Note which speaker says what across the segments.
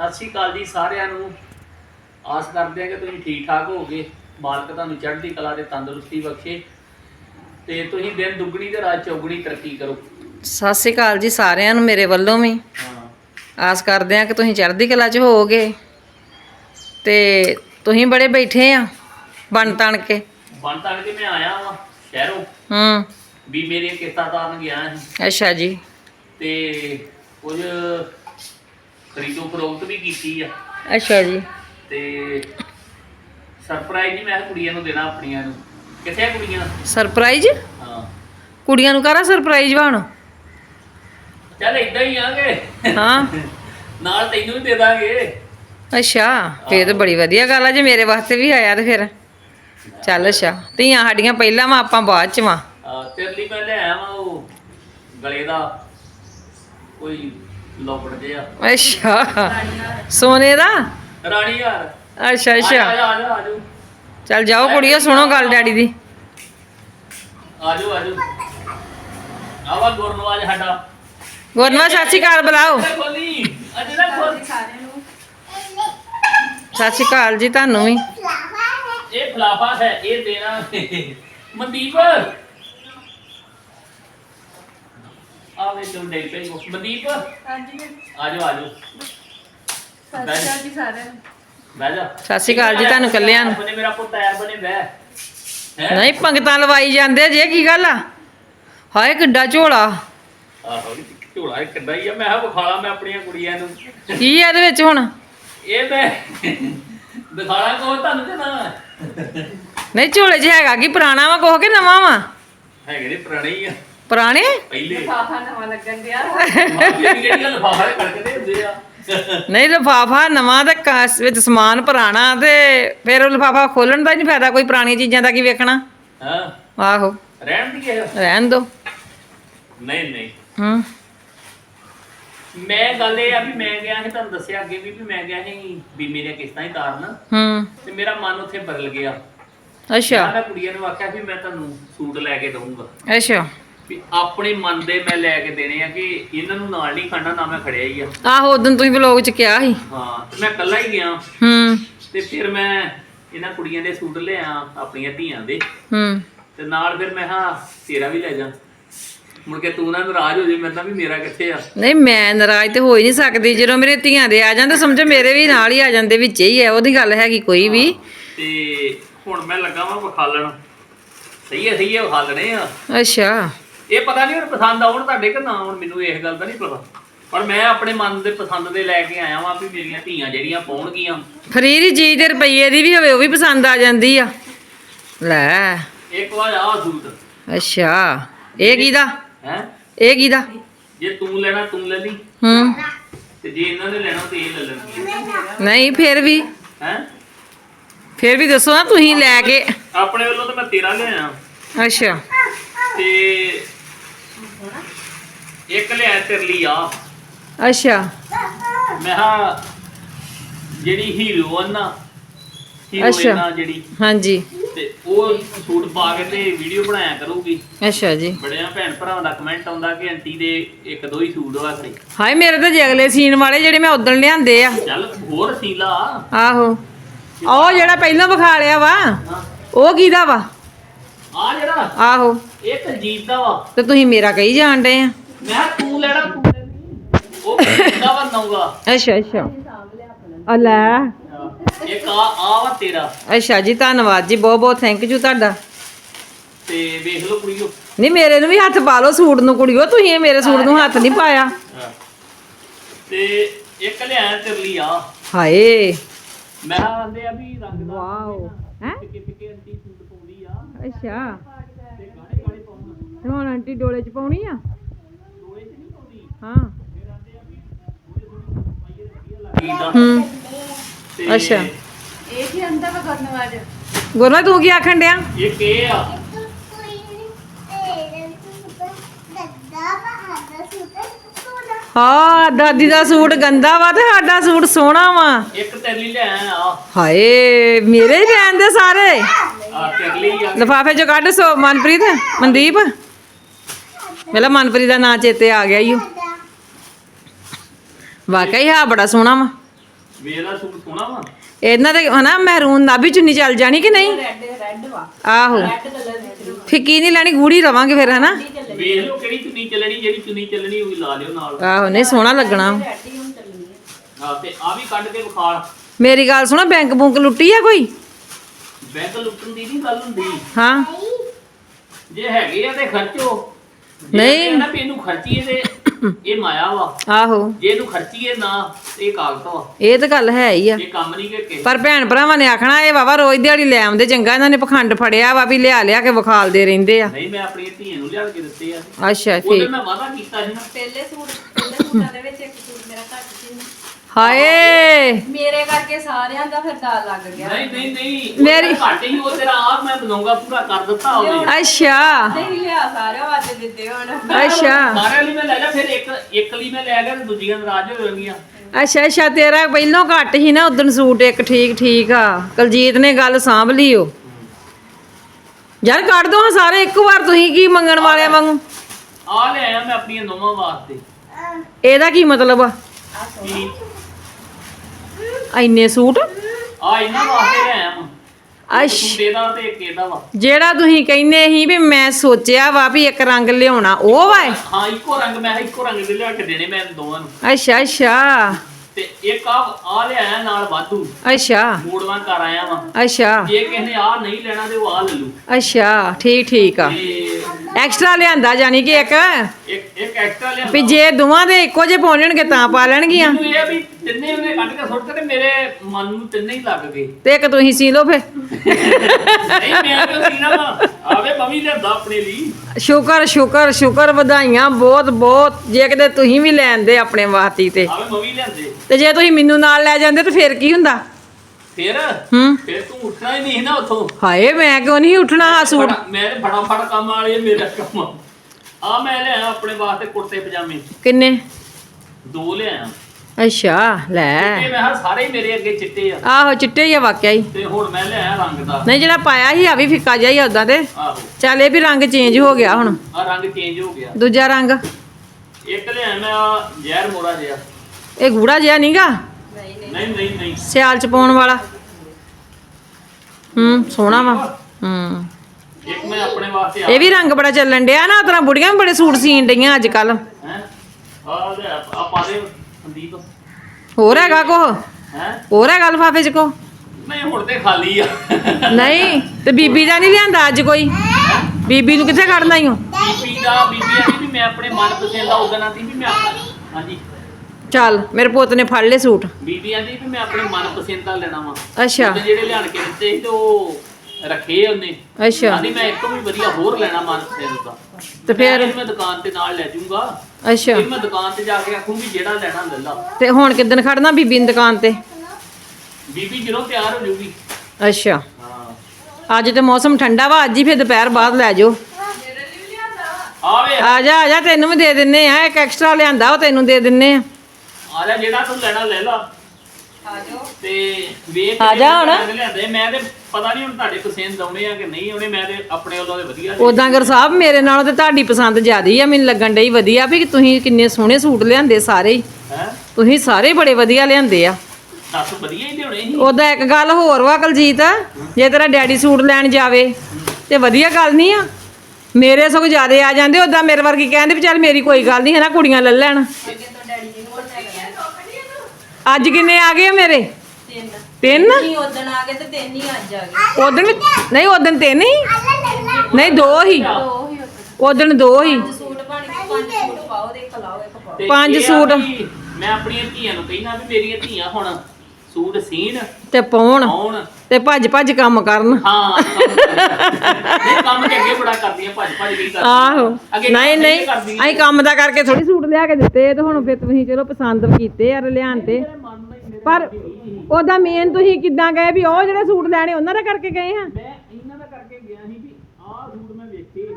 Speaker 1: ਸਤਿ ਸ਼੍ਰੀ ਅਕਾਲ ਜੀ ਸਾਰਿਆਂ ਨੂੰ। ਆਸ ਕਰਦੇ ਹਾਂ ਕਿ ਤੁਸੀਂ ਠੀਕ ਠਾਕ ਹੋਗੇ ਮਾਲਕ ਤੁਹਾਨੂੰ ਚੜ੍ਹਦੀ ਕਲਾ ਤੇ ਤੰਦਰੁਸਤੀ ਬਖਸ਼ੇ। ਤੇ ਤੁਸੀਂ ਦਿਨ ਦੁੱਗਣੀ ਤੇ ਰਾਤ ਚੌਗਣੀ ਤਰੱਕੀ ਕਰੋ।
Speaker 2: ਸਤਿ ਸ਼੍ਰੀ ਅਕਾਲ ਜੀ ਸਾਰਿਆਂ ਨੂੰ ਮੇਰੇ ਵੱਲੋਂ ਵੀ।
Speaker 1: ਹਾਂ।
Speaker 2: ਆਸ ਕਰਦੇ ਆ ਕਿ ਤੁਸੀਂ ਚੜ੍ਹਦੀ ਕਲਾ 'ਚ ਹੋਵੋਗੇ। ਤੇ ਤੁਸੀਂ ਬੜੇ ਬੈਠੇ ਆ ਬਣ ਤਣ ਕੇ।
Speaker 1: ਬਣ ਤੱਕ ਕੇ ਮੈਂ ਆਇਆ ਵਾਂ ਸ਼ਹਿਰੋਂ।
Speaker 2: ਹੂੰ।
Speaker 1: ਵੀ ਮੇਰੇ ਕਿਸ਼ਤਾਂ ਤਾਰਨ ਗਿਆ ਸੀ।
Speaker 2: ਅੱਛਾ ਜੀ।
Speaker 1: ਤੇ ਕੁਝ ਖਰੀਦੋ ਫਰੋਖਤ ਵੀ ਕੀਤੀ ਆ।
Speaker 2: ਅੱਛਾ ਜੀ।
Speaker 1: ਤੇ ਸਰਪ੍ਰਾਈਜ਼ ਨਹੀਂ ਮੈਂ ਕੁੜੀਆਂ ਨੂੰ ਦੇਣਾ ਆਪਣੀਆਂ ਨੂੰ। ਕਿੱਥੇ ਆ ਕੁੜੀਆਂ?
Speaker 2: ਸਰਪ੍ਰਾਈਜ਼?
Speaker 1: ਹਾਂ।
Speaker 2: ਕੁੜੀਆਂ ਨੂੰ ਕਰਾ ਸਰਪ੍ਰਾਈਜ਼ ਬਣ
Speaker 1: ਚੱਲ ਇਦਾਂ ਹੀ ਆਗੇ
Speaker 2: ਹਾਂ।
Speaker 1: ਨਾਲ ਤੈਨੂੰ ਵੀ ਦੇ ਦਾਂਗੇ।
Speaker 2: ਅੱਛਾ ਫੇਰ ਤਾਂ ਬੜੀ ਵਧੀਆ ਗੱਲ ਆ ਜੇ ਮੇਰੇ ਵਾਸਤੇ ਵੀ ਆਇਆ ਤੇ ਫਿਰ। ਚੱਲ ਅੱਛਾ ਧੀਆਂ ਸਾਡੀਆਂ ਪਹਿਲਾਂ ਵਾ ਆਪਾਂ ਬਾਅਦ ਚ ਵਾ।
Speaker 1: ਤੇਰੇ ਲਈ ਮੈਂ ਵਾਂ ਉਹ ਗਲੇ ਦਾ। ਕੋਈ ਲੋਕੜ
Speaker 2: ਅੱਛਾ। ਸੋਨੇ ਦਾ?
Speaker 1: ਰਾਣੀ ਯਾਰ।
Speaker 2: ਅੱਛਾ ਅੱਛਾ।
Speaker 1: ਆ ਜਾ ਆ ਜਾ ਆ ਜਾ।
Speaker 2: ਚੱਲ ਜਾਓ ਕੁੜੀਓ ਸੁਣੋ ਗੱਲ ਡੈਡੀ ਦੀ।
Speaker 1: ਆ ਜਾ ਆ ਜਾ ਆਵਾ ਗੁਰਨਵਾਜ ਸਾਡਾ।
Speaker 2: ਗੁਰਨਵਾ ਸਤਿ ਸ਼੍ਰੀ ਅਕਾਲ ਬੁਲਾਓ।
Speaker 1: ਅਜੇ ਨਾ
Speaker 2: ਸਤਿ ਸ਼੍ਰੀ ਅਕਾਲ ਜੀ ਤੁਹਾਨੂੰ ਵੀ।
Speaker 1: ਇਹ ਫਲਾਫਾ ਹੈ ਇਹ ਦੇਣਾ। ਮਨਦੀਪ। ਆਵੇ ਤੂੰ ਦੇ ਪਈ ਮਨਦੀਪ
Speaker 3: ਹਾਂਜੀ
Speaker 1: ਆ ਜਾ ਆ ਜਾ
Speaker 3: ਸਤਿ ਸ਼੍ਰੀ ਅਕਾਲ ਜੀ ਸਾਰਿਆਂ ਨੂੰ।
Speaker 1: ਬਹਿ ਜਾ।
Speaker 2: ਸਤਿ ਸ਼੍ਰੀ ਅਕਾਲ ਜੀ ਤੁਹਾਨੂੰ ਕੱਲਿਆਂ ਨੂੰ।
Speaker 1: ਬਣੇ ਮੇਰਾ ਪੁੱਤ ਆਇਆ ਬਣੇ ਬਹਿ। ਹੈਂ?
Speaker 2: ਨਹੀਂ ਪੰਗਤਾਂ ਲਵਾਈ ਜਾਂਦੇ ਜੇ ਕੀ ਗੱਲ ਆ? ਹਾਏ ਕਿੱਡਾ ਝੋਲਾ।
Speaker 1: ਆਹੋ ਝੋਲਾ ਇਹ ਕਿੱਦਾਂ ਹੀ ਆ। ਮੈਂ ਕਿਹਾ ਵਿਖਾਲਾ ਮੈਂ ਆਪਣੀਆਂ ਕੁੜੀਆਂ ਨੂੰ।
Speaker 2: ਕੀ ਆ ਇਹਦੇ ਵਿੱਚ ਹੁਣ?
Speaker 1: ਇਹ ਮੈਂ ਦਿਖਾਲਾ ਕੋ ਤੁਹਾਨੂੰ ਤੇ ਨਾ।
Speaker 2: ਨਹੀਂ ਝੋਲੇ 'ਚ ਹੈਗਾ ਕੀ? ਪੁਰਾਣਾ ਵਾ ਕੋਹ ਕਿ ਨਵਾਂ ਵਾ?
Speaker 1: ਹੈਗੇ ਨੇ ਪੁਰਾਣੇ ਹੀ ਆ।
Speaker 2: ਪੁਰਾਣੇ?
Speaker 1: ਪਹਿਲੇ।
Speaker 3: ਲਿਫਾਫਾ ਨਵਾਂ ਲੱਗਣ ਦਿਆ
Speaker 1: ਜਿਹੜੀ ਲਫਾਫਾ ਦੇ ਕੜਕਦੇ ਹੁੰਦੇ ਆ।
Speaker 2: ਨਹੀਂ ਲਫਾਫਾ ਨਵਾਂ ਤੇ ਕਾਸ ਵਿੱਚ ਸਮਾਨ ਪੁਰਾਣਾ ਤੇ ਫਿਰ ਉਹ ਲਫਾਫਾ ਖੋਲਣ ਦਾ ਹੀ ਨਹੀਂ ਫਾਇਦਾ ਕੋਈ ਪੁਰਾਣੀਆਂ ਚੀਜ਼ਾਂ ਦਾ ਕੀ ਵੇਖਣਾ।
Speaker 1: ਹਾਂ।
Speaker 2: ਆਹੋ।
Speaker 1: ਰਹਿਣ ਦੀ ਇਹ
Speaker 2: ਰਹਿਣ ਦੋ।
Speaker 1: ਨਹੀਂ ਨਹੀਂ।
Speaker 2: ਹੂੰ।
Speaker 1: ਮੈਂ ਗੱਲ ਇਹ ਆ ਵੀ ਮੈਂ ਗਿਆ ਸੀ ਤੁਹਾਨੂੰ ਦੱਸਿਆ ਅੱਗੇ ਵੀ ਵੀ ਮੈਂ ਗਿਆ ਸੀ ਵੀ ਮੇਰੀਆਂ ਕਿਸ਼ਤਾਂ ਹੀ ਤਾਰਨ।
Speaker 2: ਹੂੰ।
Speaker 1: ਤੇ ਮੇਰਾ ਮਨ ਉੱਥੇ ਬਦਲ ਗਿਆ।
Speaker 2: ਅੱਛਾ।
Speaker 1: ਮੈਂ ਕੁੜੀਆਂ ਨੂੰ ਆਖਿਆ ਵੀ ਮੈਂ ਤੁਹਾਨੂੰ ਸੂਟ ਲੈ ਕੇ ਦਊਂਗਾ।
Speaker 2: ਅੱਛਾ।
Speaker 1: ਵੀ ਆਪਣੇ ਮਨ ਦੇ ਮੈਂ ਲੈ ਕੇ ਦੇਣੇ ਆ ਕਿ ਇਹਨਾਂ ਨੂੰ ਨਾਲ ਨਹੀਂ ਖੜਨਾ ਨਾ ਮੈਂ ਖੜਿਆ ਹੀ ਆ।
Speaker 2: ਆਹੋ ਉਦੋਂ ਤੁਸੀਂ ਵਲੋਗ 'ਚ ਕਿਹਾ ਸੀ।
Speaker 1: ਹਾਂ ਤੇ ਮੈਂ ਇਕੱਲਾ ਹੀ ਗਿਆ।
Speaker 2: ਹੂੰ।
Speaker 1: ਤੇ ਫਿਰ ਮੈਂ ਇਹਨਾਂ ਕੁੜੀਆਂ ਦੇ ਸੂਟ ਲਿਆ ਆਪਣੀਆਂ ਧੀਆਂ ਦੇ।
Speaker 2: ਹੂੰ।
Speaker 1: ਤੇ ਨਾਲ ਫਿਰ ਮੈਂ ਹਾਂ ਤੇਰਾ ਵੀ ਲੈ ਜਾ। ਮੁੜ ਕੇ ਤੂੰ ਨਾ ਨਾਰਾਜ਼ ਹੋ ਜੇ ਮੇਰੇ ਨਾਲ ਵੀ ਮੇਰਾ ਕਿੱਥੇ ਆ?
Speaker 2: ਨਹੀਂ ਮੈਂ ਨਾਰਾਜ਼ ਤੇ ਹੋ ਹੀ ਨਹੀਂ ਸਕਦੀ। ਜਦੋਂ ਮੇਰੇ ਧੀਆਂ ਦੇ ਆ ਜਾਂਦੇ ਸਮਝੋ ਮੇਰੇ ਵੀ ਨਾਲ ਹੀ ਆ ਜਾਂਦੇ ਵਿੱਚ ਹੀ ਹੈ ਉਹਦੀ ਗੱਲ ਹੈਗੀ ਕੋਈ ਵੀ।
Speaker 1: ਤੇ ਹੁਣ ਮੈਂ ਲੱਗਾ ਵਾਂ ਵਿਖਾਲਣ। ਸਹੀ ਹੈ ਸਹੀ ਹੈ ਵਿਖਾਲਣੇ ਆ।
Speaker 2: ਅੱਛਾ।
Speaker 1: ਇਹ ਪਤਾ ਨਹੀਂ ਹੁਣ ਪਸੰਦ ਆਉਣ ਤੁਹਾਡੇ ਕਿ ਨਾ ਆਉਣ ਮੈਨੂੰ ਇਸ ਗੱਲ ਦਾ ਨਹੀਂ ਪਤਾ। ਪਰ ਮੈਂ ਆਪਣੇ ਮਨ ਦੇ ਪਸੰਦ ਦੇ ਲੈ ਕੇ ਆਇਆ ਵਾਂ ਵੀ ਮੇਰੀਆਂ ਧੀਆਂ ਜਿਹੜੀਆਂ ਪਾਉਣਗੀਆਂ।
Speaker 2: ਫਰੀ ਦੀ ਚੀਜ਼ ਤੇ ਰੁਪਈਏ ਦੀ ਵੀ ਹੋਵੇ ਉਹ ਵੀ ਪਸੰਦ ਆ ਜਾਂਦੀ ਆ। ਲੈ।
Speaker 1: ਇੱਕ ਵਾਰ ਆਹ ਸੂਟ।
Speaker 2: ਅੱਛਾ। ਇਹ ਕਿਹਦਾ?
Speaker 1: ਹੈ?
Speaker 2: ਇਹ ਕਿਹਦਾ?
Speaker 1: ਜੇ ਤੂੰ ਲੈਣਾ ਤੂੰ ਲੈ ਲਈ।
Speaker 2: ਹੂੰ।
Speaker 1: ਤੇ ਜੇ ਇਹਨਾਂ ਨੇ ਲੈਣਾ ਤੇ ਇਹ ਲੈ ਲੈਣਗੇ
Speaker 2: ਨਹੀਂ ਫਿਰ ਵੀ।
Speaker 1: ਹੈ?
Speaker 2: ਫਿਰ ਵੀ ਦੱਸੋ ਨਾ ਤੁਸੀਂ ਲੈ ਕੇ।
Speaker 1: ਆਪਣੇ ਵੱਲੋਂ ਤਾਂ ਮੈਂ ਤੇਰਾ ਲਿਆਇਆ।
Speaker 2: ਅੱਛਾ।
Speaker 1: ਤੇ ਇੱਕ ਲਿਆ ਤੇਰੇ ਲਈ ਆ।
Speaker 2: ਅੱਛਾ।
Speaker 1: ਮੈਂ ਹਾਂ ਜਿਹੜੀ ਹੀਰੋਇਨ ਨਾ
Speaker 2: ਅੱਛਾ।
Speaker 1: ਹੀਰੋਇਨ ਆ ਜਿਹੜੀ।
Speaker 2: ਹਾਂਜੀ।
Speaker 1: ਤੇ ਉਹ ਸੂਟ ਪਾ ਕੇ ਤੇ ਵੀਡੀਓ ਬਣਾਇਆ ਕਰੂਗੀ।
Speaker 2: ਅੱਛਾ ਜੀ।
Speaker 1: ਬੜਿਆਂ ਭੈਣ ਭਰਾਵਾਂ ਦਾ ਕਮੈਂਟ ਆਉਂਦਾ ਕਿ ਆਂਟੀ ਦੇ ਇੱਕ ਦੋ ਹੀ ਸੂਟ ਵਾ ਖਰੇ।
Speaker 2: ਹਾਏ ਮੇਰੇ ਤਾਂ ਜੇ ਅਗਲੇ ਸੀਨ ਵਾਲੇ ਜਿਹੜੇ ਮੈਂ ਉਦੋਂ ਲਿਆਂਦੇ ਆ।
Speaker 1: ਚੱਲ ਹੋਰ ਸੀਲਾ।
Speaker 2: ਆਹੋ। ਉਹ ਜਿਹੜਾ ਪਹਿਲਾਂ ਵਿਖਾ ਲਿਆ ਵਾ ਉਹ ਕਿਹਦਾ ਵਾ?
Speaker 1: ਆ ਜਿਹੜਾ?
Speaker 2: ਆਹੋ।
Speaker 1: ਇਹ ਕੁਲਜੀਤ ਦਾ ਵਾ।
Speaker 2: ਤੇ ਤੁਸੀਂ ਮੇਰਾ ਕਹੀ ਜਾਣਦੇ ਆ।
Speaker 1: ਮੈਂ ਤੂੰ ਲੈਣਾ ਤੂੰ ਲੈ ਲਈ। ਉਹ ਵਾ ਨਊਗਾ
Speaker 2: ਅੱਛਾ ਅੱਛਾ। ਆ ਲੈ।
Speaker 1: ਇੱਕ ਆ ਆ ਵਾ ਤੇਰਾ।
Speaker 2: ਅੱਛਾ ਜੀ ਧੰਨਵਾਦ ਜੀ ਬਹੁਤ ਬਹੁਤ ਥੈਂਕ ਯੂ ਤੁਹਾਡਾ।
Speaker 1: ਤੇ ਵੇਖ ਲਓ ਕੁੜੀਓ।
Speaker 2: ਨਹੀਂ ਮੇਰੇ ਨੂੰ ਵੀ ਹੱਥ ਪਾ ਲਓ ਸੂਟ ਨੂੰ ਕੁੜੀਓ ਤੁਸੀਂ ਇਹ ਮੇਰੇ ਸੂਟ ਨੂੰ ਹੱਥ ਨਹੀਂ ਪਾਇਆ।
Speaker 1: ਤੇ ਇੱਕ ਲਿਆਇਆ ਤੇਰੇ ਲਈ ਆ।
Speaker 2: ਹਾਏ।
Speaker 1: ਮੈਂ ਆਂਦੇ ਆ ਵੀ ਰੰਗ ਦਾ
Speaker 2: ਵਾਓ। ਹੈ?
Speaker 1: ਫਿੱਕੇ ਫਿੱਕੇ ਆਂਟੀ ਸੂਟ ਪਾਉਂਦੀ ਆ।
Speaker 2: ਅੱਛਾ।
Speaker 1: ਤੇ ਗਾਣੇ ਗਾਣੇ ਪਾਉਣਾ
Speaker 2: ਤੇ ਹੁਣ ਆਂਟੀ ਡੋਲੇ 'ਚ ਪਾਉਣੀ ਆ?
Speaker 1: ਪਾਉਂਦੀ
Speaker 2: ਹਾਂ। ਹੂੰ।
Speaker 1: ਤੇ
Speaker 2: ਅੱਛਾ।
Speaker 3: ਇਹ ਕੀ ਅੰਦਰ ਗੁਰਨਵਾਜ
Speaker 2: ਤੂੰ ਕੀ ਆਖਣ ਡਿਆ?
Speaker 1: ਆ।
Speaker 2: ਹਾਂ ਦਾਦੀ ਦਾ ਸੂਟ ਗੰਦਾ ਵਾ ਤੇ ਸਾਡਾ ਸੂਟ ਸੋਹਣਾ ਵਾ।
Speaker 1: ਇੱਕ ਤੇਰੇ ਲਈ ਲਿਆਇਆ ਆ।
Speaker 2: ਹਾਏ ਮੇਰੇ ਹੀ ਰਹਿਣ ਦੇ ਸਾਰੇ? ਲਫਾਫੇ ਚੋਂ ਕੱਢ ਸੋ ਮਨਪ੍ਰੀਤ ਮਨਦੀਪ। ਮੇਲਾ ਮਨਪ੍ਰੀਤ ਦਾ ਨਾਂ ਚੇਤੇ ਆ ਗਿਆ ਈ ਓ। ਵਾਕਈ ਹਾਂ ਬੜਾ ਸੋਹਣਾ ਵਾ।
Speaker 1: ਵੇਲਾ ਸੂਟ ਸੋਹਣਾ ਵਾ?
Speaker 2: ਇਹਨਾਂ ਦੇ ਹਨਾ ਮਹਿਰੂਨ ਨਾ ਵੀ ਚੁੰਨੀ ਚੱਲ ਜਾਣੀ ਕਿ ਨਹੀਂ?
Speaker 3: ਰੈੱਡ ਰੈੱਡ ਵਾ।
Speaker 2: ਆਹੋ। ਫਿੱਕੀ ਨਹੀਂ ਲੈਣੀ ਗੂੜੀ ਰਵਾਂਗੇ ਫਿਰ ਹਨਾ?
Speaker 1: ਵੇਖ ਲਓ ਕਿਹੜੀ ਚੁੰਨੀ ਚੱਲਣੀ ਜਿਹੜੀ ਚੁੰਨੀ ਚੱਲਣੀ ਉਹ ਵੀ ਲਾ ਲਿਓ ਨਾਲ।
Speaker 2: ਆਹੋ ਨਹੀਂ ਸੋਹਣਾ ਲੱਗਣਾ।
Speaker 3: ਹੀ
Speaker 1: ਤੇ ਆ ਵੀ ਕੱਢ ਕੇ ਵਿਖਾਲ।
Speaker 2: ਮੇਰੀ ਗੱਲ ਸੁਣੋ ਬੈਂਕ ਬੁੰਕ ਲੁੱਟੀ ਆ ਕੋਈ?
Speaker 1: ਬੈਂਕ ਲੁੱਟਣ ਦੀ ਨਹੀਂ ਗੱਲ ਹੁੰਦੀ।
Speaker 2: ਹਾਂ।
Speaker 1: ਜੇ ਹੈਗੇ ਆ ਤੇ ਖਰਚੋ।
Speaker 2: ਨਹੀਂ।
Speaker 1: ਨਾ ਵੀ ਇਹਨੂੰ ਖਰਚੀਏ ਤੇ ਇਹ ਮਾਇਆ ਵਾ।
Speaker 2: ਆਹੋ।
Speaker 1: ਜੇ ਇਹਨੂੰ ਖਰਚੀਏ ਨਾ ਤੇ ਇਹ ਕਾਗਜ਼ ਵਾ।
Speaker 2: ਇਹ ਤਾਂ ਗੱਲ ਹੈ ਹੀ ਆ।
Speaker 1: ਇਹ ਕੰਮ ਨਹੀਂ ਕਿ ਕਿਸੇ
Speaker 2: ਪਰ ਭੈਣ ਭਰਾਵਾਂ ਨੇ ਆਖਣਾ ਇਹ ਵਾਵਾ ਰੋਜ਼ ਦਿਹਾੜੀ ਲੈ ਆਉਂਦੇ ਚੰਗਾ ਇਹਨਾਂ ਨੇ ਪਖੰਡ ਫੜਿਆ ਵਾ ਵੀ ਲਿਆ ਲਿਆ ਕੇ ਵਿਖਾਲਦੇ ਰਹਿੰਦੇ ਆ।
Speaker 1: ਨਹੀਂ ਮੈਂ ਆਪਣੀ ਧੀ ਨੂੰ ਲਿਆ ਕੇ ਦਿੱਤੇ ਆ।
Speaker 2: ਅੱਛਾ
Speaker 1: ਉਹਦੇ
Speaker 2: ਫੇਰ
Speaker 1: ਮੈਂ ਵਾਅਦਾ ਕੀਤਾ ਸੀ ਨਾ।
Speaker 3: ਪਹਿਲੇ ਸੂਟ ਪਹਿਲੇ ਸੂਟਾਂ ਦੇ ਵਿੱਚ ਇੱਕ
Speaker 2: ਹਾਏ।
Speaker 3: ਮੇਰੇ ਕਰਕੇ ਸਾਰਿਆਂ ਦਾ ਫਿਰ ਦਾਲ ਲੱਗ ਗਿਆ।
Speaker 1: ਨਹੀਂ ਨਹੀਂ ਨਹੀਂ।
Speaker 2: ਮੇਰੀ-
Speaker 1: ਮੇਰੀ ਘੱਟ ਹੀ ਉਹ ਤੇਰਾ ਆਪ ਮੈਂ ਬਣਾਉਂਗਾ ਪੂਰਾ ਕਰ ਦਿੱਤਾ ਉਹਨੇ।
Speaker 2: ਅੱਛਾ।
Speaker 3: ਨਹੀਂ ਲਿਆ ਸਾਰੇ ਵਾਦੇ ਦਿੱਤੇ ਹੁਣ।
Speaker 2: ਅੱਛਾ।
Speaker 1: ਸਾਰਿਆਂ ਲਈ ਮੈਂ ਲੈ ਜਾ ਫਿਰ ਇੱਕ ਇੱਕ ਲਈ ਮੈਂ ਲੈ ਗਿਆ ਤੇ ਦੂਜੀਆਂ ਨਾਰਾਜ਼ ਹੋ ਜਾਣਗੀਆਂ।
Speaker 2: ਅੱਛਾ ਅੱਛਾ ਤੇਰਾ ਪਹਿਲੋਂ ਘੱਟ ਸੀ ਨਾ ਉਦੋਂ ਸੂਟ ਇੱਕ ਠੀਕ ਠੀਕ ਆ। ਕਲਜੀਤ ਨੇ ਗੱਲ ਸਾਂਭ ਲਈ ਓ। ਯਾਰ ਕੱਢ ਦੋ ਹਾਂ ਸਾਰੇ ਇੱਕ ਵਾਰ ਤੁਸੀਂ ਕੀ ਮੰਗਣ ਵਾਲਿਆਂ ਵਾਂਗੂ?
Speaker 1: ਆ ਲੈ ਆਇਆ ਮੈਂ ਆਪਣੀਆਂ ਨੋਵਾਂ ਵਾਸਤੇ।
Speaker 2: ਇਹਦਾ ਕੀ ਮਤਲਬ ਆ?
Speaker 1: ਕੀ?
Speaker 2: ਇੰਨੇ ਸੂਟ?
Speaker 1: ਆ ਇਹਨਾਂ ਵਾਸਤੇ ਲੈ ਆਇਆ ਮੈਂ
Speaker 2: ਅੱਛ।
Speaker 1: ਤੇ ਵਾ।
Speaker 2: ਜਿਹੜਾ ਤੁਸੀਂ ਕਹਿੰਦੇ ਸੀ ਵੀ ਮੈਂ ਸੋਚਿਆ ਵਾ ਵੀ ਇੱਕ ਰੰਗ ਲਿਆਉਣਾ ਉਹ ਵਾ ਇਹ?
Speaker 1: ਹਾਂ ਇੱਕੋ ਰੰਗ ਮੈਂ ਕਿਹਾ ਇੱਕੋ ਰੰਗ ਦੇ ਲਿਆ ਕੇ ਦੇਣੇ ਮੈਂ ਦੋਵਾਂ ਨੂੰ।
Speaker 2: ਅੱਛਾ ਅੱਛਾ।
Speaker 1: ਤੇ ਇੱਕ ਆ ਆ ਲਿਆਇਆ ਨਾਲ ਵਾਧੂ।
Speaker 2: ਅੱਛਾ।
Speaker 1: ਮੋੜਵਾਂ ਕਰ ਆਇਆ ਵਾਂ।
Speaker 2: ਅੱਛਾ।
Speaker 1: ਜੇ ਕਿਸੇ ਨੇ ਆ ਨਹੀਂ ਲੈਣਾ ਤੇ ਉਹ ਆ ਲੈ ਲੂ।
Speaker 2: ਅੱਛਾ ਠੀਕ ਠੀਕ ਆ।
Speaker 1: ਤੇ
Speaker 2: ਐਕਸਟਰਾ ਲਿਆਂਦਾ ਜਾਨੀ ਕਿ ਇੱਕ?
Speaker 1: ਇੱਕ ਇੱਕ ਐਕਸਟਰਾ ਲਿਆ
Speaker 2: ਵੀ ਜੇ ਦੋਵਾਂ ਦੇ ਇੱਕੋ ਜਿਹੇ ਪਾਉਣਗੇ ਤਾਂ ਪਾ ਲੈਣਗੀਆਂ।
Speaker 1: ਮੈਨੂੰ ਇਹ ਆ ਵੀ ਤਿੰਨੇ ਉਹਨੇ ਕੱਢ ਕੇ ਸੁੱਟ ਤੇ ਮੇਰੇ ਮਨ ਨੂੰ ਤਿੰਨੇ ਹੀ ਲੱਗ ਗਏ।
Speaker 2: ਤੇ ਇੱਕ ਤੁਸੀਂ ਸੀ ਲਓ ਫੇ
Speaker 1: ਨਹੀਂ ਮੈਂ ਕਿਉਂ ਵਾ। ਆਵੇ ਮਮੀ ਆਪਣੇ ਲਈ।
Speaker 2: ਸ਼ੁਕਰ ਸ਼ੁਕਰ ਸ਼ੁਕਰ ਵਧਾਈਆਂ ਬਹੁਤ ਬਹੁਤ। ਜੇ ਕਿਤੇ ਤੁਸੀਂ ਵੀ ਲੈਂਦੇ ਆਪਣੇ ਵਾਤੀ ਤੇ।
Speaker 1: ਆਵੇ ਮਮੀ ਲਿਆਂਦੇ।
Speaker 2: ਤੇ ਜੇ ਤੁਸੀਂ ਮੈਨੂੰ ਨਾਲ ਲੈ ਜਾਂਦੇ ਤੇ ਫਿਰ ਕੀ ਹੁੰਦਾ?
Speaker 1: ਫਿਰ?
Speaker 2: ਹੂੰ।
Speaker 1: ਫਿਰ ਤੂੰ ਉੱਠਣਾ ਹੀ ਨਹੀਂ ਨਾ ਉੱਥੋਂ।
Speaker 2: ਹਾਏ ਮੈਂ ਕਿਉਂ ਨਹੀਂ ਉੱਠਣਾ ਆ ਸੂਟ?
Speaker 1: ਫਟਾ- ਮੈਂ ਤੇ ਫਟਾਫਟ ਕੰਮ ਵਾਲੇ ਮੇਰਾ ਕੰਮ ਆ। ਮੈਂ ਲਿਆਇਆ ਆਪਣੇ ਵਾਸਤੇ ਕੁੜਤੇ ਪਜਾਮੇ
Speaker 2: ਕਿੰਨੇ?
Speaker 1: ਦੋ ਲਿਆਇਆ।
Speaker 2: ਅੱਛਾ ਲੈ।
Speaker 1: ਮੈਂ ਕਿਹਾ ਸਾਰੇ ਹੀ ਮੇਰੇ ਅੱਗੇ ਚਿੱਟੇ ਆ।
Speaker 2: ਆਹੋ ਚਿੱਟੇ ਹੀ ਆ ਵਾਕਿਆ ਹੀ।
Speaker 1: ਤੇ ਹੁਣ ਮੈਂ ਲਿਆਇਆ ਰੰਗ ਦਾ।
Speaker 2: ਨਹੀਂ ਜਿਹੜਾ ਪਾਇਆ ਸੀ ਆ ਵੀ ਫਿੱਕਾ ਜਿਹਾ ਹੀ ਆ ਉਦਾਂ ਤੇ।
Speaker 1: ਆਹੋ।
Speaker 2: ਚੱਲ ਇਹ ਵੀ ਰੰਗ ਚੇਂਜ ਹੋ ਗਿਆ ਹੁਣ।
Speaker 1: ਆ ਰੰਗ ਚੇਂਜ ਹੋ ਗਿਆ।
Speaker 2: ਦੂਜਾ ਰੰਗ।
Speaker 1: ਇੱਕ ਲਿਆਇਆ ਮੈਂ ਜ਼ਹਿਰ ਮੋਰਾ ਜਿਹਾ।
Speaker 2: ਇਹ ਗੂੜਾ ਜਿਹਾ ਨਹੀਂਗਾ
Speaker 3: ਨਹੀਂ ਨਹੀਂ
Speaker 1: ਨਹੀਂ।
Speaker 2: ਸਿਆਲ ਚ ਪਾਉਣ ਵਾਲਾ। ਹੂੰ ਸੋਹਣਾ ਵਾ। ਹੂੰ।
Speaker 1: ਇੱਕ ਮੈਂ ਆਪਣੇ ਵਾਸਤੇ
Speaker 2: ਇਹ ਵੀ ਰੰਗ ਬੜਾ ਚੱਲਣ ਡਿਆ ਨਾ ਉਤਰਾ ਬੁੜੀਆਂ ਵੀ ਬੜੇ ਸੂਟ ਸੀਣ ਡਈਆਂ ਅੱਜ ਕੱਲ
Speaker 1: ਹੈ? ਆ ਲੈ ਆ ਪਾ ਦੇ ਸੰਦੀਪ।
Speaker 2: ਹੋਰ ਹੈਗਾ ਕੋ
Speaker 1: ਹੈ?
Speaker 2: ਹੋਰ ਹੈਗਾ ਲਫਾਫੇ ਚ ਕੋ
Speaker 1: ਨਹੀਂ ਹੁਣ ਤੇ ਖਾਲੀ ਆ।
Speaker 2: ਨਹੀਂ ਤੇ ਬੀਬੀ ਦਾ ਨਹੀਂ ਲਿਆਂਦਾ ਅੱਜ ਕੋਈ? ਬੀਬੀ ਨੂੰ ਕਿੱਥੇ ਕੱਢਣਾ ਈ ਓ?
Speaker 1: ਬੀਬੀ ਦਾ ਬੀਬੀ ਆਂਦੀ ਵੀ ਮੈਂ ਆਪਣੇ ਮਨਪਸੰਦ ਦਾ ਉਦੋਂ ਆਂਦੀ ਵੀ ਮੈਂ ਆਪਣਾ ਹਾਂਜੀ।
Speaker 2: ਚੱਲ ਮੇਰੇ ਪੁੱਤ ਨੇ ਫੜ ਲਏ ਸੂਟ।
Speaker 1: ਬੀਬੀ ਆਂਦੀ ਵੀ ਮੈਂ ਆਪਣੇ ਮਨਪਸੰਦ ਦਾ ਲੈਣਾ ਵਾ।
Speaker 2: ਅੱਛਾ।
Speaker 1: ਜਿਹੜੇ ਲਿਆਣ ਕੇ ਦਿੱਤੇ ਸੀ ਤੇ ਉਹ ਰੱਖੇ ਉਹਨੇ।
Speaker 2: ਅੱਛਾ।
Speaker 1: ਆਂਦੀ ਮੈਂ ਇੱਕ ਵੀ ਵਧੀਆ ਹੋਰ ਲੈਣਾ ਮਨਪਸੰਦ ਦਾ
Speaker 2: ਤੇ। ਫਿਰ?
Speaker 1: ਮੈਂ ਦੁਕਾਨ ਤੇ ਨਾਲ ਲੈ ਜਾਊਂਗਾ।
Speaker 2: ਅੱਛਾ।
Speaker 1: ਫਿਰ ਮੈਂ ਦੁਕਾਨ ਤੇ ਜਾ ਕੇ ਆਖੂੰਗੀ ਜਿਹੜਾ ਲੈਣਾ ਲੈ ਲਾ
Speaker 2: ਤੇ ਹੁਣ ਕਿਦਨ ਖੜਨਾ ਬੀਬੀ ਦੀ ਦੁਕਾਨ ਤੇ?
Speaker 1: ਬੀਬੀ ਜਦੋਂ ਤਿਆਰ ਹੋ ਜਾਊਗੀ।
Speaker 2: ਅੱਛਾ।
Speaker 1: ਹਾਂ।
Speaker 2: ਅੱਜ ਤੇ ਮੌਸਮ ਠੰਡਾ ਵਾ ਅੱਜ ਹੀ ਫਿਰ ਦੁਪਹਿਰ ਬਾਅਦ ਲੈ ਜਾਓ।
Speaker 1: ਆਵੇ।
Speaker 2: ਆ ਜਾ ਆ ਜਾ ਤੈਨੂੰ ਵੀ ਦੇ ਦਿੰਨੇ ਆ ਇੱਕ ਐਕਸਟਰਾ ਲਿਆਂਦਾ ਉਹ ਤੈਨੂੰ ਦੇ ਦਿੰਨੇ ਆ।
Speaker 1: ਆ ਜਾ ਜਿਹੜਾ ਤੂੰ ਲੈਣਾ ਲੈ ਲਾ। ਤੇ ਵੇਖ
Speaker 2: ਆ ਜਾ ਹੁਣ।
Speaker 1: ਲਿਆਂਦੇ ਮੈਂ ਤੇ ਪਤਾ ਨਹੀਂ ਹੁਣ ਤੁਹਾਡੇ ਪਸੰਦ ਆਉਣੇ ਆ ਕਿ ਨਹੀਂ ਆਉਣੇ ਮੈਂ ਤੇ ਆਪਣੇ ਵੱਲੋਂ ਦੇ ਵਧੀਆ
Speaker 2: ਉਦਾਂ ਗਰ ਸਾਹਿਬ ਮੇਰੇ ਨਾਲੋਂ ਤੇ ਤੁਹਾਡੀ ਪਸੰਦ ਜ਼ਿਆਦੀ ਆ ਮੈਨੂੰ ਲੱਗਣ ਡਈ ਵਧੀਆ ਵੀ ਤੁਸੀਂ ਕਿੰਨੇ ਸੋਹਣੇ ਸੂਟ ਲਿਆਂਦੇ ਸਾਰੇ ਹੀ।
Speaker 1: ਹੈ?
Speaker 2: ਤੁਸੀਂ ਸਾਰੇ ਬੜੇ ਵਧੀਆ ਲਿਆਂਦੇ ਆ।
Speaker 1: ਦੱਸ ਵਧੀਆ ਹੀ ਲਿਆਉਣੇ ਸੀ।
Speaker 2: ਉਦਾਂ ਇੱਕ ਗੱਲ ਹੋਰ ਵਾ ਕਲਜੀਤ ਜੇ ਤੇਰਾ ਡੈਡੀ ਸੂਟ ਲੈਣ ਜਾਵੇ ਤੇ ਵਧੀਆ ਗੱਲ ਨਹੀਂ ਆ? ਮੇਰੇ ਸਗੋਂ ਜ਼ਿਆਦੇ ਆ ਜਾਂਦੇ ਉਦਾਂ ਮੇਰੇ ਵਰਗੀ ਕਹਿੰਦੇ ਵੀ ਚੱਲ ਮੇਰੀ ਕੋਈ ਗੱਲ ਨਹੀਂ ਹੈ ਨਾ ਕੁੜੀਆਂ ਲੈ ਲੈਣ
Speaker 3: ਅੱਗੇ ਤੋਂ ਡੈਡੀ ਜੀ ਨੂੰ ਲੈ ਗਿਆ
Speaker 2: ਅੱਜ ਕਿੰਨੇ ਆ ਗਏ ਆ ਮੇਰੇ?
Speaker 3: ਤਿੰਨ।
Speaker 2: ਤਿੰਨ?
Speaker 3: ਨਹੀਂ ਉਦਣ ਆ ਗਏ ਤੇ ਤਿੰਨ ਹੀ ਅੱਜ ਆ ਗਏ।
Speaker 2: ਉਦੋਂ ਵੀ ਨਹੀਂ ਉਦੋਂ ਤਿੰਨ ਹੀ? ਨਹੀਂ ਦੋ ਹੀ।
Speaker 3: ਦੋ ਹੀ ਉਦਣ
Speaker 2: ਉਦੋਂ ਦੋ ਹੀ।
Speaker 3: ਸੂਟ ਬਣ ਕੇ ਪੰਜ ਸੂਟ ਪਾਓ ਤੇ ਇੱਕ ਲਾਓ ਇੱਕ ਪਾਓ।
Speaker 1: ਤੇ
Speaker 2: ਪੰਜ
Speaker 1: ਇਹ ਆ
Speaker 2: ਸੂਟ।
Speaker 1: ਵੀ ਮੈਂ ਆਪਣੀਆਂ ਧੀਆਂ ਨੂੰ ਕਹਿਣਾ ਵੀ ਮੇਰੀਆਂ ਧੀਆਂ ਹੁਣ ਸੂਟ ਸੀਣ
Speaker 2: ਤੇ ਪਾਉਣ।
Speaker 1: ਆਉਣ
Speaker 2: ਤੇ ਭੱਜ ਭੱਜ ਕੰਮ ਕਰਨ।
Speaker 1: ਹਾਂ ਨਹੀਂ ਕੰਮ ਤੇ ਅੱਗੇ ਬੜਾ ਕਰਦੀਆਂ ਭੱਜ ਭੱਜ ਕੇ ਹੀ ਕਰਦੀਆਂ।
Speaker 2: ਆਹੋ।
Speaker 1: ਅੱਗੇ
Speaker 2: ਨਹੀਂ
Speaker 1: ਕੰਮ
Speaker 2: ਨਹੀਂ
Speaker 1: ਕਰਦੀਆਂ।
Speaker 2: ਅਸੀਂ ਕੰਮ ਦਾ ਕਰਕੇ ਥੋੜੀ ਸੂਟ ਲਿਆ ਕੇ ਦਿੱਤੇ ਤੇ ਹੁਣ ਫਿਰ ਤੁਸੀਂ ਚਲੋ ਪਸੰਦ ਕੀਤੇ ਯਾਰ ਲਿਆਣ ਤੇ। ਪਰ ਉਹਦਾ ਮੇਨ ਤੁਸੀਂ ਕਿੱਦਾਂ ਗਏ ਵੀ ਉਹ ਜਿਹੜੇ ਸੂਟ ਲੈਣੇ ਉਹਨਾਂ ਦਾ ਕਰਕੇ ਗਏ ਹਾਂ
Speaker 1: ਮੈਂ ਇਹਨਾਂ ਦਾ ਕਰਕੇ ਗਿਆ ਸੀ ਵੀ ਆਹ ਸੂਟ ਮੈਂ ਵੇਖੇ।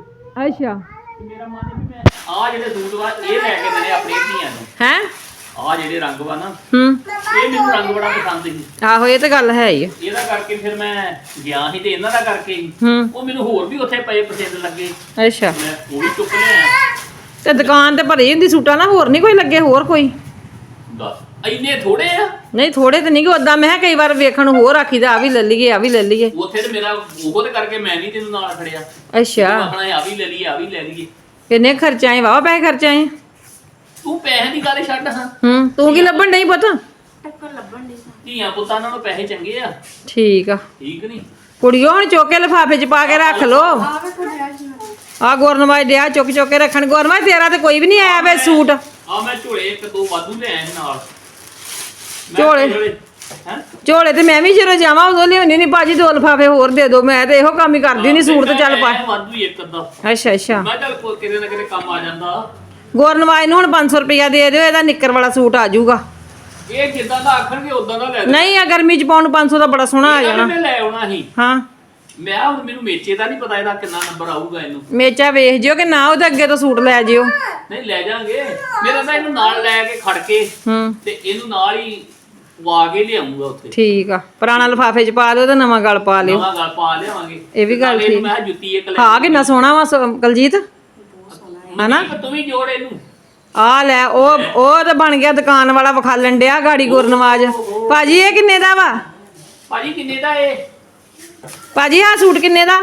Speaker 2: ਅੱਛਾ।
Speaker 1: ਤੇ ਮੇਰਾ ਮਨ ਵੀ ਮੈਂ ਆਹ ਜਿਹੜੇ ਸੂਟ ਵਾ ਇਹ ਲੈ ਕੇ ਦੇਣੇ ਆਪਣੀਆਂ ਧੀਆਂ ਨੂੰ।
Speaker 2: ਹੈ?
Speaker 1: ਆਹ ਜਿਹੜੇ ਰੰਗ ਵਾ ਨਾ
Speaker 2: ਹੂੰ।
Speaker 1: ਇਹ ਮੈਨੂੰ ਰੰਗ ਬੜਾ ਪਸੰਦ ਸੀ।
Speaker 2: ਆਹੋ ਇਹ ਤਾਂ ਗੱਲ ਹੈ ਹੀ ਆ।
Speaker 1: ਇਹਦਾ ਕਰਕੇ ਫਿਰ ਮੈਂ ਗਿਆ ਸੀ ਤੇ ਇਹਨਾਂ ਦਾ ਕਰਕੇ ਹੀ।
Speaker 2: ਹੂੰ।
Speaker 1: ਉਹ ਮੈਨੂੰ ਹੋਰ ਵੀ ਉੱਥੇ ਪਏ ਪਸੰਦ ਲੱਗੇ।
Speaker 2: ਅੱਛਾ।
Speaker 1: ਮੈਂ ਉਹ ਵੀ ਚੁੱਕ ਲਿਆ।
Speaker 2: ਤੇ ਦੁਕਾਨ ਤੇ ਭਰੀ ਹੁੰਦੀ ਸੂਟਾਂ ਨਾਲ ਹੋਰ ਨਹੀਂ ਕੋਈ ਲੱਗੇ ਹੋਰ ਕੋਈ?
Speaker 1: ਦੱਸ। ਇੰਨੇ ਥੋੜੇ ਆ?
Speaker 2: ਨਹੀਂ ਥੋੜੇ ਤੇ ਨਹੀਂ ਕਿ ਉਦਾਂ ਮੈਂ ਕਿਹਾ ਕਈ ਵਾਰ ਵੇਖਣ ਨੂੰ ਹੋਰ ਆਖੀਦਾ ਆ ਵੀ ਲੈ ਲਈਏ ਆ ਵੀ ਲੈ ਲਈਏ।
Speaker 1: ਉੱਥੇ ਤੇ ਮੇਰਾ ਉਹ ਤੇ ਕਰਕੇ ਮੈਂ ਨਹੀਂ ਤੈਨੂੰ ਨਾਲ ਖੜਿਆ।
Speaker 2: ਅੱਛਾ।
Speaker 1: ਆਪਣਾ ਆ ਵੀ ਲੈ ਲਈਏ ਆ ਵੀ ਲੈ ਲਈਏ।
Speaker 2: ਕਿੰਨੇ ਖਰਚਾਏ ਵਾਵਾ ਪੈਸੇ ਖਰਚਾਏ
Speaker 1: ਤੂੰ ਪੈਸੇ ਦੀ ਗੱਲ ਛੱਡ ਹਾਂ।
Speaker 2: ਹੂੰ ਤੂੰ ਕੀ ਲੱਭਣ ਨਹੀਂ ਪਤਾ?
Speaker 1: ਧੀਆਂ ਪੁੱਤਾਂ ਨਾਲੋਂ ਪੈਸੇ ਚੰਗੇ ਆ।
Speaker 2: ਠੀਕ ਆ।
Speaker 1: ਠੀਕ ਨਹੀਂ
Speaker 2: ਕੁੜੀਓ ਹੁਣ ਚੁੱਕ ਲਿਫਾਫੇ 'ਚ ਪਾ ਕੇ ਰੱਖ ਲੋ ਆ ਗੁਰਨਵਾਜ ਡਿਆ ਚੁੱਕ ਚੁੱਕ ਕੇ ਰੱਖਣ। ਗੁਰਨਵਾਜ ਤੇਰਾ ਤੇ ਕੋਈ ਵੀ ਨਹੀਂ ਆਇਆ ਵੇ ਸੂਟ।
Speaker 1: ਆ ਮੈਂ ਝੋਲੇ ਇੱਕ ਦੋ ਵਾਧੂ ਲੈ ਆਇਆ ਸੀ ਨਾਲ।
Speaker 2: ਝੋਲੇ?
Speaker 1: ਹੈ?
Speaker 2: ਝੋਲੇ ਤੇ ਮੈਂ ਵੀ ਜਦੋਂ ਜਾਵਾਂ ਉਦੋਂ ਲਿਆਉਣੀ ਨਹੀਂ ਭਾਜੀ ਦੋ ਲਿਫਾਫੇ ਹੋਰ ਦੇ ਦਿਓ। ਮੈਂ ਤੇ ਇਹੋ ਕੰਮ ਹੀ ਕਰਦੀ ਨਹੀਂ ਸੂਟ ਤੇ ਚੱਲ ਪਾ।
Speaker 1: ਵਾਧੂ ਹੀ ਇੱਕ ਅੱਧਾ।
Speaker 2: ਅੱਛਾ ਅੱਛਾ।
Speaker 1: ਮੈਂ ਚੱਲ ਕੋਈ ਕਿਤੇ ਨਾ ਕਿਤੇ ਕੰਮ ਆ ਜਾਂਦਾ।
Speaker 2: ਗੁਰਨਵਾਜ ਨੂੰ ਹੁਣ 500 ਰੁਪਇਆ ਦੇ ਦਿਓ ਇਹਦਾ ਨਿੱਕਰ ਵਾਲਾ ਸੂਟ ਆ ਜਾਊਗਾ।
Speaker 1: ਇਹ ਜਿੱਦਾਂ ਦਾ ਆਖਣਗੇ ਉਦਾਂ ਦਾ ਲੈ ਦੇ
Speaker 2: ਨਹੀਂ ਆ ਗਰਮੀ 'ਚ ਪਾਉਣ ਨੂੰ 500 ਦਾ ਬੜਾ ਸੋਹਣਾ ਆ ਜਾਣਾ।
Speaker 1: ਮੈਂ ਲੈ ਆਉਣਾ ਸੀ।
Speaker 2: ਹਾਂ।
Speaker 1: ਮੈਂ ਹੁਣ ਮੈਨੂੰ ਮੇਚੇ ਦਾ ਨਹੀਂ ਪਤਾ ਇਹਦਾ ਕਿੰਨਾ ਨੰਬਰ ਆਊਗਾ ਇਹਨੂੰ।
Speaker 2: ਮੇਚਾ ਵੇਖ ਜਿਓ ਕਿ ਨਾ ਉਹਦੇ ਅੱਗੇ ਤੋਂ ਸੂਟ ਲੈ ਜਿਓ।
Speaker 1: ਨਹੀਂ ਲੈ ਜਾਾਂਗੇ। ਮੇਰਾ ਤਾਂ ਇਹਨੂੰ ਨਾਲ ਲੈ ਕੇ ਖੜ ਕੇ ਤੇ ਇਹਨੂੰ ਨਾਲ ਹੀ ਪਵਾ ਕੇ ਲਿਆਉਂਗਾ ਉੱਥੇ।
Speaker 2: ਠੀਕ ਆ। ਪੁਰਾਣਾ ਲਿਫਾਫੇ 'ਚ ਪਾ ਦਿਓ ਤੇ ਨਵਾਂ ਗਲ ਪਾ ਲਿਓ।
Speaker 1: ਨਵਾਂ ਗੱਲ ਪਾ ਲਿਆਵਾਂਗੇ।
Speaker 2: ਇਹ ਵੀ ਗੱਲ
Speaker 1: ਨਾਲੇ ਇਹਨੂੰ
Speaker 2: ਠੀਕ।
Speaker 1: ਮੈਂ ਕਿਹਾ ਜੁੱਤੀ ਇੱਕ ਲੈ
Speaker 2: ਹਾਂ ਕਿੰਨਾ ਸੋਹਣਾ ਵਾ ਸ- ਕਲਜੀਤ? ਹਨਾ?
Speaker 1: ਮਨਦੀਪ, ਤੂੰ ਵੀ ਜੋੜ ਇਹਨੂੰ।
Speaker 2: ਆ ਲੈ ਉਹ ਉਹ ਤੇ ਬਣ ਗਿਆ ਦੁਕਾਨ ਵਾਲਾ ਵਿਖਾਲਣ ਡਿਆ ਗਾੜੀ ਗੁਰਨਵਾਜ ਭਾਜੀ ਇਹ ਕਿੰਨੇ ਦਾ ਵਾ?
Speaker 1: ਭਾਜੀ ਕਿੰਨੇ ਦਾ ਇਹ?
Speaker 2: ਭਾਜੀ ਆ ਸੂਟ ਕਿੰਨੇ ਦਾ?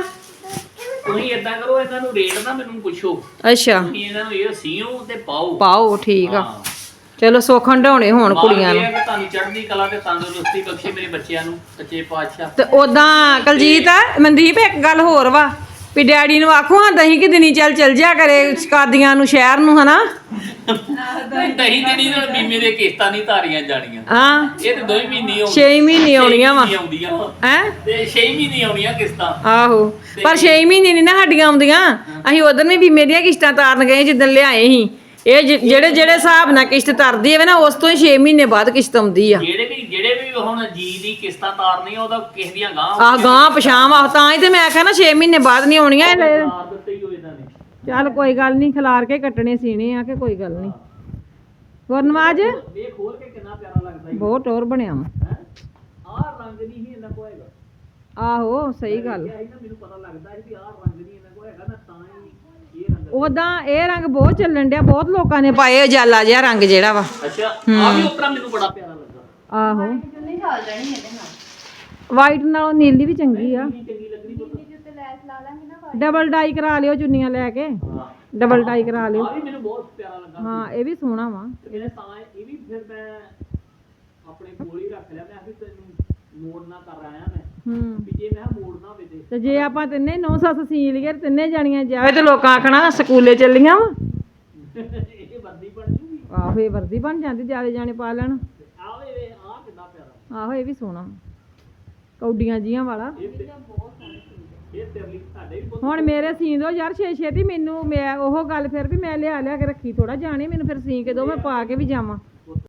Speaker 1: ਤੁਸੀਂ ਇਦਾਂ ਕਰੋ ਇਹਨਾਂ ਨੂੰ ਰੇਟ ਨਾ ਮੈਨੂੰ ਪੁੱਛੋ।
Speaker 2: ਅੱਛਾ।
Speaker 1: ਤੁਸੀਂ ਇਹਨਾਂ ਨੂੰ ਇਹ ਸੀਓ ਤੇ ਪਾਓ।
Speaker 2: ਪਾਓ ਠੀਕ ਆ।
Speaker 1: ਹਾਂ।
Speaker 2: ਚਲੋ ਸੁੱਖ ਢਾਉਣੇ ਹੋਣ ਕੁੜੀਆਂ ਨੂੰ।
Speaker 1: ਤੁਹਾਨੂੰ ਚੜ੍ਹਦੀ ਕਲਾ ਤੇ ਤੰਦਰੁਸਤੀ ਬਖਸ਼ੇ ਮੇਰੇ ਬੱਚਿਆਂ ਨੂੰ ਸੱਚੇ ਪਾਤਸ਼ਾਹ।
Speaker 2: ਤੇ ਉਦਾਂ ਕਲਜੀਤ ਮਨਦੀਪ ਇੱਕ ਗੱਲ ਹੋਰ ਵਾ ਵੀ ਡੈਡੀ ਨੂੰ ਆਖੋ ਹਾਂ ਦਹੀਂ ਕਿ ਦਿਨੀ ਚੱਲ ਚੱਲ ਜਿਆ ਕਰੇ ਸ਼ਕਾਦੀਆਂ ਨੂੰ ਸ਼ਹਿਰ ਨੂੰ ਹਨਾ?
Speaker 1: ਦਹੀਂ ਜਿਹੜੀ ਨਾਲ ਬੀਮੇ ਦੇ ਕਿਸ਼ਤਾਂ ਨਹੀਂ ਧਾਰੀਆਂ ਜਾਣੀਆਂ।
Speaker 2: ਹਾਂ।
Speaker 1: ਇਹ ਤੇ ਦੋ ਹੀ ਮਹੀਨੇ ਆਉਂਦੀਆਂ
Speaker 2: 6 ਮਹੀਨੇ ਆਉਣੀਆਂ ਵਾ। ਹੈ?
Speaker 1: ਤੇ 6 ਮਹੀਨੇ ਆਉਣੀਆਂ ਕਿਸ਼ਤਾਂ।
Speaker 2: ਆਹੋ। ਪਰ 6 ਮਹੀਨੇ ਨਹੀਂ ਨਾ ਸਾਡੀਆਂ ਆਉਂਦੀਆਂ। ਅਸੀਂ ਉਧਰ ਵੀ ਬੀਮੇ ਦੀਆਂ ਕਿਸ਼ਤਾਂ ਤਾਰਨ ਗਏ ਜਿੱਦਣ ਲਿਆਏ ਸੀ। ਇਹ ਜਿ- ਜਿਹੜੇ ਜਿਹੜੇ ਹਿਸਾਬ ਨਾਲ ਕਿਸ਼ਤ ਤਰਦੀ ਹੈ ਨਾ ਉਸ ਤੋਂ ਹੀ 6 ਮਹੀਨੇ ਬਾਅਦ ਕਿਸ਼ਤ ਆਉਂਦੀ ਆ।
Speaker 1: ਜਿਹੜੇ ਵੀ ਜਿਹੜੇ ਵੀ ਹੁਣ ਜੀ ਦੀ ਕਿਸ਼ਤਾਂ ਤਾਰਨੀਆਂ ਉਹਦਾ ਕਿਸ ਦੀਆਂ ਗਾਂ
Speaker 2: ਆ ਤਾਂ ਹੀ ਤੇ ਮੈਂ ਆਖਿਆ ਨਾ 6 ਮਹੀਨੇ ਬਾਅਦ ਨਹੀਂ ਆਉਣੀਆਂ ਇਹ। ਲੈ-
Speaker 1: ਤਾਰ ਦਿੱਤੇ ਹੀ ਹੋਏ ਇਹਨਾਂ ਨੇ।
Speaker 2: ਚੱਲ ਕੋਈ ਗੱਲ ਨਹੀਂ ਖਿਲਾਰ ਕੇ ਕੱਟਣੇ ਸੀਣੇ ਆ ਕਿ ਕੋਈ ਗੱਲ ਨਹੀਂ। ਗੁਰਨਵਾਜ?
Speaker 1: ਇਹ ਖੋਲ ਕੇ ਕਿੰਨਾ ਪਿਆਰਾ ਲੱਗਦਾ
Speaker 2: ਬਹੁਤ ਟੋਰ ਬਣਿਆ ਵਾ।
Speaker 1: ਹੈ? ਆਹ ਰੰਗ ਨਹੀਂ ਹੀ ਇਹਨਾਂ ਹੈਗਾ।
Speaker 2: ਆਹੋ ਸਹੀ ਗੱਲ।
Speaker 1: ਇਹ ਨਾ ਮੈਨੂੰ ਪਤਾ ਲੱਗਦਾ ਸੀ ਵੀ ਆਹ ਰੰਗ ਨਹੀਂ ਇਹਨਾਂ ਕੋ ਹੈਗਾ ਨਾ ਤਾਂ ਹੀ ਇਹ ਰੰਗ
Speaker 2: ਉਦਾਂ ਇਹ ਰੰਗ ਬਹੁਤ ਚੱਲਣ ਡਿਆ ਬਹੁਤ ਲੋਕਾਂ ਨੇ ਪਾਏ ਉਜਾਲਾ ਜਿਹਾ ਰੰਗ ਜਿਹੜਾ ਵਾ।
Speaker 1: ਅੱਛਾ ਆ ਵੀ ਉਤਰਾ ਮੈਨੂੰ ਬੜਾ ਪਿਆਰਾ ਲੱਗਾ।
Speaker 2: ਆਹੋ।
Speaker 3: ਨਹੀਂ ਚੱਲ ਜਾਣੀ ਇਹਦੇ ਨਾਲ।
Speaker 2: ਵਾਈਟ ਨਾਲੋਂ ਨੀਲੀ ਵੀ ਚੰਗੀ ਆ।
Speaker 1: ਕਿੰਨੀ ਚੰਗੀ ਲੱਗਣੀ ਪੁੱਤ
Speaker 3: ਜਿੱਤੇ ਲੈਸ ਲਾ ਲਾਂਗੇ ਨਾ
Speaker 2: ਡਬਲ ਡਾਈ ਕਰਾ ਲਿਓ ਚੁੰਨੀਆਂ ਲੈ ਕੇ। ਡਬਲ ਡਾਈ ਕਰਾ ਲਿਓ।
Speaker 1: ਆ ਵੀ ਮੈਨੂੰ ਬਹੁਤ ਪਿਆਰਾ ਲੱਗਾ।
Speaker 2: ਹਾਂ ਇਹ ਵੀ ਸੋਹਣਾ ਵਾ।
Speaker 1: ਤੇ ਮੇਰੇ ਤਾਂ ਇਹ ਵੀ ਫਿਰ ਮੈਂ ਆਪਣੇ ਕੋਲ ਹੀ ਰੱਖ ਲਿਆ। ਮੈਂ ਵੀ ਤੈਨੂੰ ਮੋੜ ਨਾ ਕਰ ਆਇਆ ਮੈਂ।
Speaker 2: ਹੂੰ।
Speaker 1: ਵੀ ਜੇ ਮੈਂ ਕਿਹਾ ਮੋੜਨਾ ਹੋਵੇ
Speaker 2: ਤੇ ਜੇ ਆਪਾਂ ਤਿੰਨੇ ਨੌ ਸੱਸ ਸੀ ਲਈਏ ਤੇ ਤਿੰਨੇ ਜਾਣੀਆਂ ਜਾਵੇ ਤੇ ਲੋਕਾਂ ਆਖਣਾ, ਸਕੂਲੇ ਚੱਲੀਆਂ ਵਾ।
Speaker 1: ਇਹ ਵਰਦੀ ਬਣ ਜੂਗੀ
Speaker 2: ਆਹੋ, ਇਹ ਵਰਦੀ ਬਣ ਜਾਂਦੀ, ਜਿਆਦੇ ਜਾਣੇ ਪਾ ਲੈਣ।
Speaker 1: ਆਵੇ ਵੇ ਆ ਕਿੰਨਾ ਪਿਆਰਾ
Speaker 2: ਆਹੋ, ਇਹ ਵੀ ਸੋਹਣਾ ਕੌਡੀਆਂ ਜੀਆਂ ਵਾਲਾ।
Speaker 1: ਇਹ ਤੇ ਇਹ ਤੇਰੇ ਲਈ ਸਾਡੇ ਵੀ ਬਹੁਤ
Speaker 2: ਹੁਣ ਮੇਰੇ ਸੀਨ ਦੋ, ਯਾਰ ਛੇ ਛੇਤੀ ਮੈਨੂੰ ਮੈਂ ਉਹ ਗੱਲ ਫਿਰ ਵੀ ਮੈਂ ਲਿਆ ਲਿਆ ਕੇ ਰੱਖੀ ਥੋੜਾ ਜਾਣੇ ਮੈਨੂੰ ਫਿਰ ਸੀ ਕੇ ਦੋ, ਮੈਂ ਪਾ ਕੇ ਵੀ ਜਾਵਾਂ।